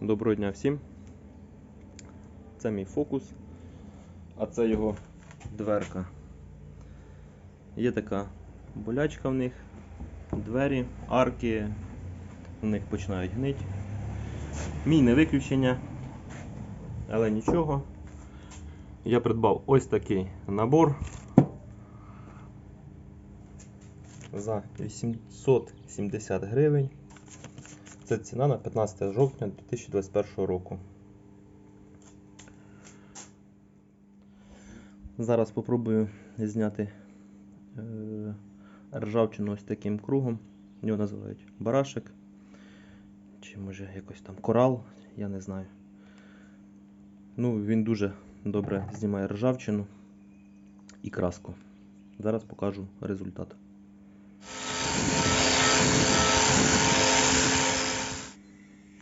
Доброго дня всім. Це мій фокус, а це його дверка. Є така болячка в них, двері, арки, в них починають гнити. Мій не виключення, але нічого. Я придбав ось такий набор за 870 гривень. Це ціна на 15 жовтня 2021 року. Зараз спробую зняти е, ржавчину ось таким кругом. Його називають барашек. Чи може якось там корал, я не знаю. Ну, він дуже добре знімає ржавчину і краску. Зараз покажу результат.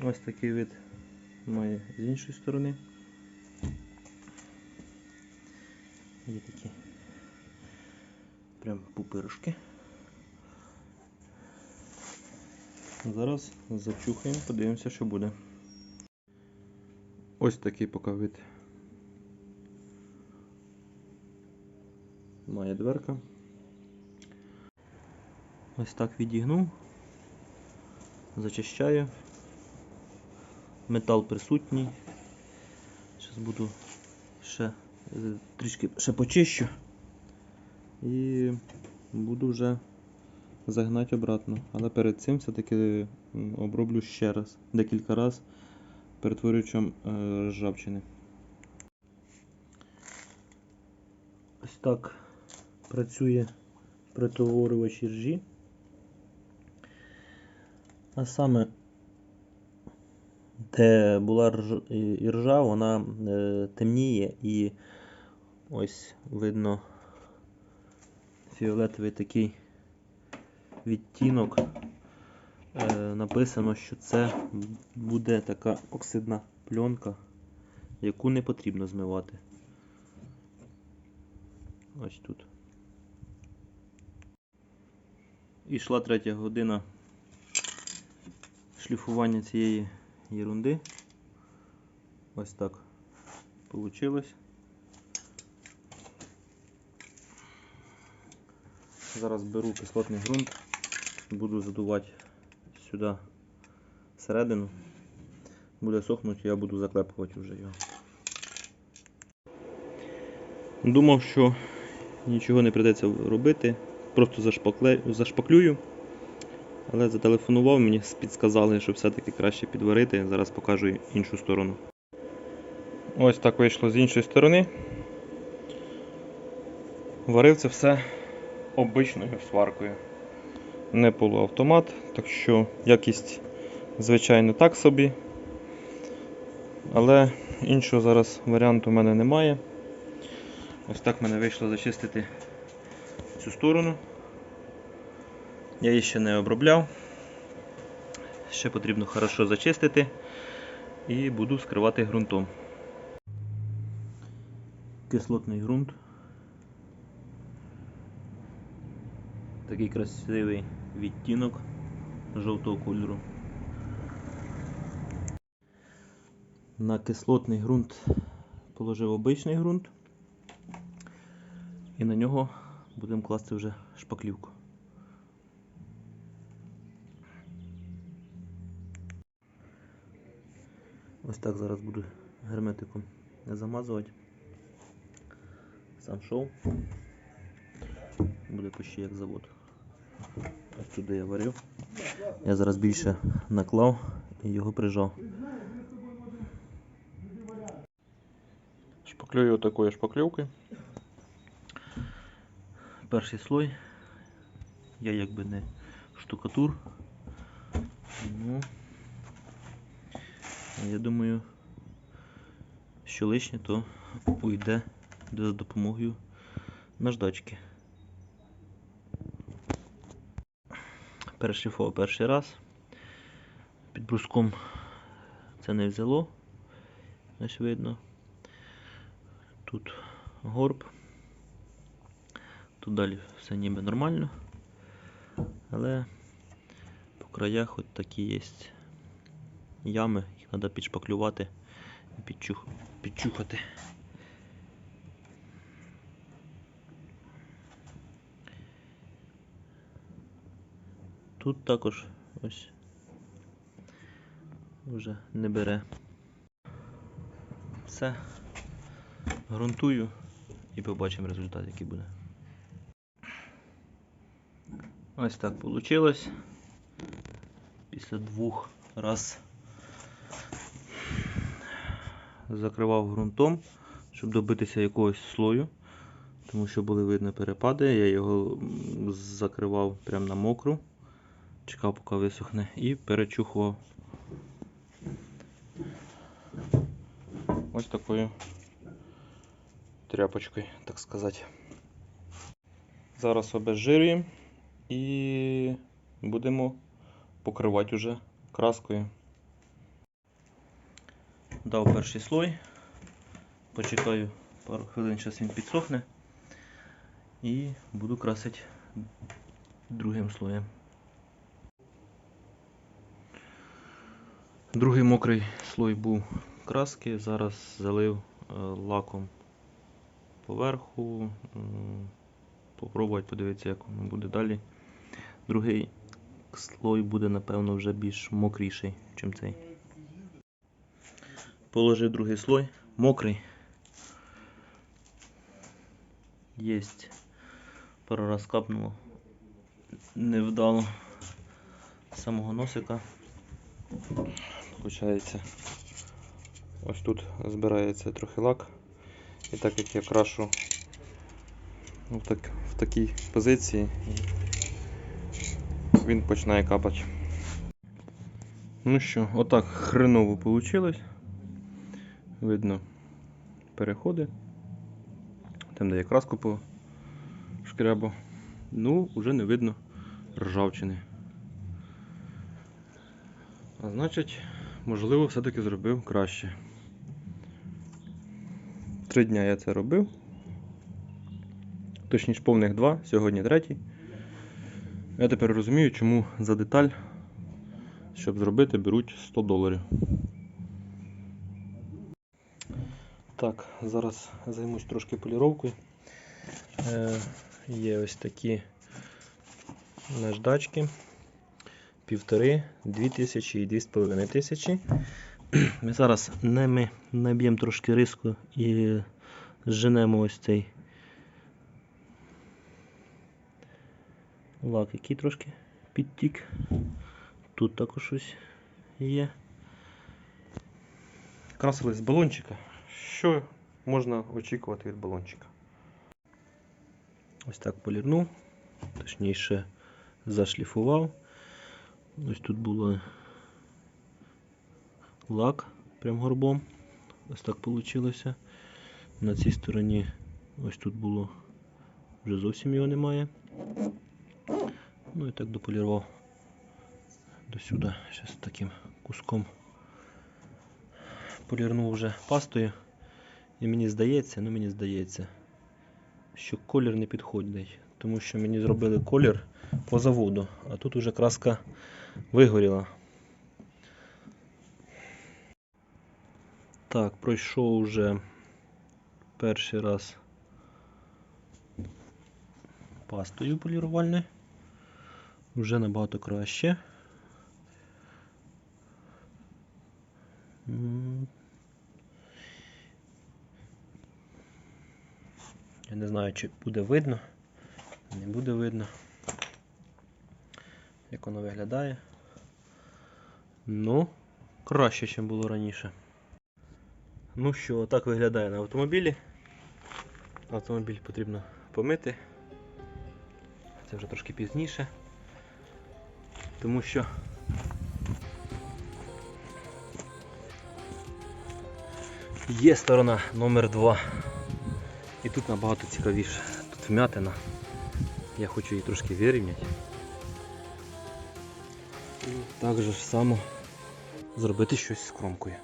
Ось такий вид має з іншої сторони. Є такі прям пупиришки. Зараз зачухаємо, подивимося, що буде. Ось такий поки вид має дверка. Ось так відігнув, зачищаю. Метал присутній. Зараз буду ще трішки ще почищу і буду вже загнати обратно. Але перед цим все-таки оброблю ще раз, декілька разів перетворюючим е, ржавчини. Ось так працює притоворювач іржі. А саме де була рж... іржа, вона е, темніє і ось видно фіолетовий такий відтінок. Е, написано, що це буде така оксидна пленка, яку не потрібно змивати. Ось тут. І йшла третя година шліфування цієї ерунди. Ось так получилось. Зараз беру кислотний ґрунт, буду задувати сюди всередину. Буде сохнути, я буду заклепувати вже його. Думав, що нічого не прийдеться робити, просто зашпаклюю. Але зателефонував, мені підсказали, що все-таки краще підварити. Зараз покажу іншу сторону. Ось так вийшло з іншої сторони. Варив це все обичною сваркою. Не полуавтомат, так що якість, звичайно, так собі. Але іншого зараз варіанту в мене немає. Ось так в мене вийшло зачистити цю сторону. Я її ще не обробляв. Ще потрібно хорошо зачистити і буду скривати ґрунтом. Кислотний ґрунт. Такий красивий відтінок жовтого кольору. На кислотний ґрунт положив обичний ґрунт і на нього будемо класти вже шпаклівку. Ось так зараз буду герметиком замазувати. Сам шов. Буде почти як завод. Ось сюди я варив. Я зараз більше наклав і його прижав. Шпаклюю такою шпаклювкою. Перший слой. Я якби не штукатур. Ну, я думаю, Що лишнє, то уйде за допомогою наждачки. Перешліфував перший раз. Під бруском це не взяло. Ось видно. Тут горб. Тут далі все ніби нормально. Але по краях от такі є ями, їх треба підшпаклювати і підчух... підчухати. Тут також ось вже не бере. Все. Грунтую і побачимо результат, який буде. Ось так вийшло. Після двох раз закривав ґрунтом, щоб добитися якогось слою, тому що були видно перепади. Я його закривав прямо на мокру, чекав, поки висохне, і перечухував ось такою тряпочкою, так сказати. Зараз обезжирюємо і будемо покривати уже краскою. Дав перший слой, почекаю пару хвилин, зараз він підсохне і буду красити другим слоєм. Другий мокрий слой був краски, зараз залив е, лаком поверху. м, Попробувати подивитися, як воно буде далі. Другий слой буде, напевно, вже більш мокріший, ніж цей. Положив другий слой, мокрий. Єсть. Пару раз капнуло. Невдало самого носика. Получається, ось тут збирається трохи лак. І так як я крашу в, так, в такій позиції, він починає капати. Ну що, отак хреново вийшло. Видно переходи. Там, де я краску по шкрябу. Ну, вже не видно ржавчини. А значить, можливо, все-таки зробив краще. Три дня я це робив. Точніше, повних два, сьогодні третій. Я тепер розумію, чому за деталь, щоб зробити, беруть 100 доларів. Так, зараз займусь трошки поліровкою. Е, є ось такі наждачки. Півтори, дві тисячі і дві з половиною тисячі. Ми зараз ними наб'ємо трошки риску і зженемо ось цей лак, який трошки підтік. Тут також щось є. Красили з балончика. Що можна очікувати від балончика? Ось так полірнув, точніше зашліфував. Ось тут було лак прям горбом. Ось так вийшло. На цій стороні ось тут було вже зовсім його немає. Ну і так дополірував до сюди. Зараз таким куском полірнув вже пастою. І мені здається, ну мені здається, що колір не підходить. Тому що мені зробили колір по заводу, а тут уже краска вигоріла. Так, пройшов вже перший раз пастою полірувальною. Вже набагато краще. Я не знаю, чи буде видно, не буде видно, як воно виглядає. Ну, краще, ніж було раніше. Ну що, так виглядає на автомобілі. Автомобіль потрібно помити. Це вже трошки пізніше. Тому що Є сторона номер 2 І тут набагато цікавіше. Тут вмятина. Я хочу її трошки вирівняти. Так же само зробити щось з кромкою.